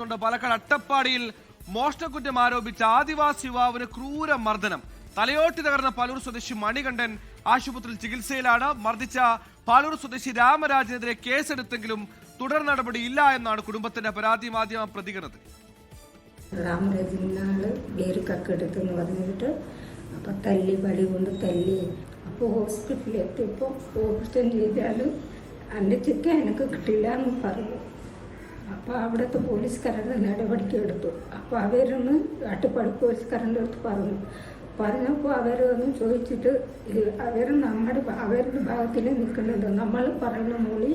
ണ്ട് പാലക്കാട് അട്ടപ്പാടിയിൽ മോഷണക്കുറ്റം ആരോപിച്ച ആദിവാസി യുവാവിന് ക്രൂര മർദ്ദനം. തലയോട്ടി തകർന്ന പാലൂർ സ്വദേശി മണികണ്ഠൻ ആശുപത്രിയിൽ ചികിത്സയിലാണ്. മർദ്ദിച്ച പാലൂർ സ്വദേശി രാമരാജനെതിരെ കേസെടുത്തെങ്കിലും തുടർ ഇല്ല എന്നാണ് കുടുംബത്തിന്റെ പരാതി മാധ്യമ പ്രതികരണത്തിൽ. രാമരാജനാൾ വേര് കക്കെടുത്തെന്ന് പറഞ്ഞിട്ട് അപ്പം തല്ലി വടി കൊണ്ട് തല്ലി. അപ്പോൾ ഹോസ്പിറ്റലിൽ എത്തിയപ്പോൾ ഓപ്പറേഷൻ ചെയ്താലും അന്റെ ചിക്കൻ എനിക്ക് കിട്ടില്ല എന്ന് പറഞ്ഞു. അപ്പോൾ അവിടുത്തെ പോലീസുകാരുടെ നടപടിക്ക് എടുത്തു. അപ്പോൾ അവരൊന്ന് അട്ടുപാടി പോലീസുകാരന്റെ അടുത്ത് പറഞ്ഞു. പറഞ്ഞപ്പോൾ അവരൊന്നും ചോദിച്ചിട്ട് അവർ നമ്മുടെ അവരുടെ ഭാഗത്തിൽ നിൽക്കുന്നത് നമ്മൾ പറയുന്ന മൊഴി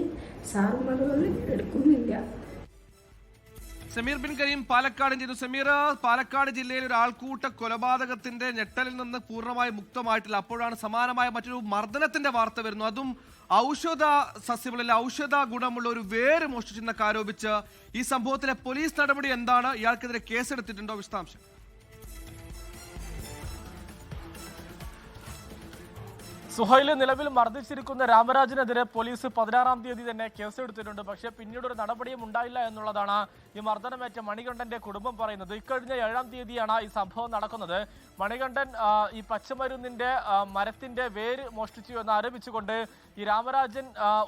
സാറുമാരുകൾ എടുക്കുന്നില്ല. സമീർ ബിൻ കരീം പാലക്കാട് ചെയ്തു. സമീർ പാലക്കാട് ജില്ലയിൽ ഒരു ആൾക്കൂട്ട കൊലപാതകത്തിന്റെ ഞെട്ടലിൽ നിന്ന് പൂർണമായി മുക്തമായിട്ടില്ല. അപ്പോഴാണ് സമാനമായ മറ്റൊരു മർദ്ദനത്തിന്റെ വാർത്ത വരുന്നു അതും ഔഷധ സസ്യങ്ങളിൽ ഔഷധ ഗുണമുള്ള ഒരു വേര് മോഷ്ടിച്ചെന്നൊക്കെ ആരോപിച്ച് ഈ സംഭവത്തിലെ പോലീസ് നടപടി എന്താണ്? ഇയാൾക്കെതിരെ കേസെടുത്തിട്ടുണ്ടോ വിശദാംശം? സുഹൈൽ നിലവിൽ മർദ്ദിച്ചിരിക്കുന്ന രാമരാജിനെതിരെ പോലീസ് പതിനാറാം തീയതി തന്നെ കേസെടുത്തിട്ടുണ്ട്. പക്ഷെ പിന്നീട് ഒരു നടപടിയും ഉണ്ടായില്ല എന്നുള്ളതാണ് ഈ മർദ്ദനമേറ്റ മണികണ്ഠന്റെ കുടുംബം പറയുന്നത്. ഇക്കഴിഞ്ഞ ഏഴാം തീയതിയാണ് ഈ സംഭവം നടക്കുന്നത്. മണികണ്ഠൻ ഈ പച്ചമരുന്നിന്റെ മരത്തിന്റെ വേര് മോഷ്ടിച്ചു എന്ന് ആരോപിച്ചുകൊണ്ട് ഈ രാമരാജൻ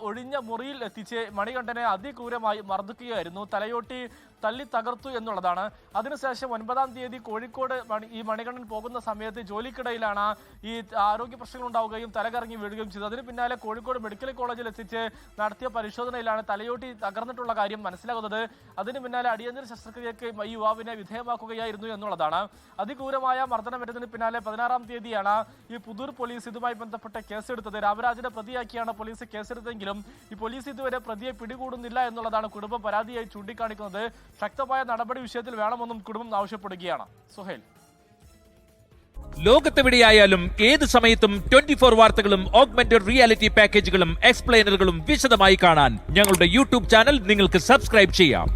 ഒഴിഞ്ഞ മുറിയിൽ എത്തിച്ച് മണികണ്ഠനെ അതിക്രൂരമായി മർദ്ദിക്കുകയായിരുന്നു. തലയോട്ടി തല്ലി തകർത്തു എന്നുള്ളതാണ്. അതിനുശേഷം ഒൻപതാം തീയതി കോഴിക്കോട് ഈ മണികണ്ഠൻ പോകുന്ന സമയത്ത് ജോലിക്കിടയിലാണ് ഈ ആരോഗ്യ പ്രശ്നങ്ങൾ ഉണ്ടാവുകയും തലകറങ്ങി വീഴുകയും ചെയ്തത് അതിന് പിന്നാലെ കോഴിക്കോട് മെഡിക്കൽ കോളേജിൽ എത്തിച്ച് നടത്തിയ പരിശോധനയിലാണ് തലയോട്ടി തകർന്നിട്ടുള്ള കാര്യം മനസ്സിലാകുന്നത്. അതിന് പിന്നാലെ അടിയന്തര ശസ്ത്രക്രിയക്ക് ഈ യുവാവിനെ വിധേയമാക്കുകയായിരുന്നു എന്നുള്ളതാണ്. അതിക്രൂരമായ മർദ്ദനമേറ്റതിന് പിന്നാലെ പതിനാറാം തീയതിയാണ് ഈ പുതൂർ പോലീസ് ഇതുമായി ബന്ധപ്പെട്ട കേസെടുത്തത്. രാമരാജിനെ പ്രതിയാക്കിയാണ് പോലീസ് കേസെടുത്തെങ്കിലും ഈ പോലീസ് ഇതുവരെ പ്രതിയെ പിടികൂടുന്നില്ല എന്നുള്ളതാണ് കുടുംബം പരാതിയായി ചൂണ്ടിക്കാണിക്കുന്നത്. ശക്തമായ നടപടി വിഷയത്തിൽ വേണമെന്നും കുടുംബം ആവശ്യപ്പെടുകയാണ്. സുഹേൽ. ലോകത്തെവിടെയായാലും ഏത് സമയത്തും ട്വന്റി ഫോർ വാർത്തകളും ഓഗ്മെന്റഡ് റിയാലിറ്റി പാക്കേജുകളും എക്സ്പ്ലെയിനറുകളും വിശദമായി കാണാൻ ഞങ്ങളുടെ യൂട്യൂബ് ചാനൽ നിങ്ങൾക്ക് സബ്സ്ക്രൈബ് ചെയ്യാം.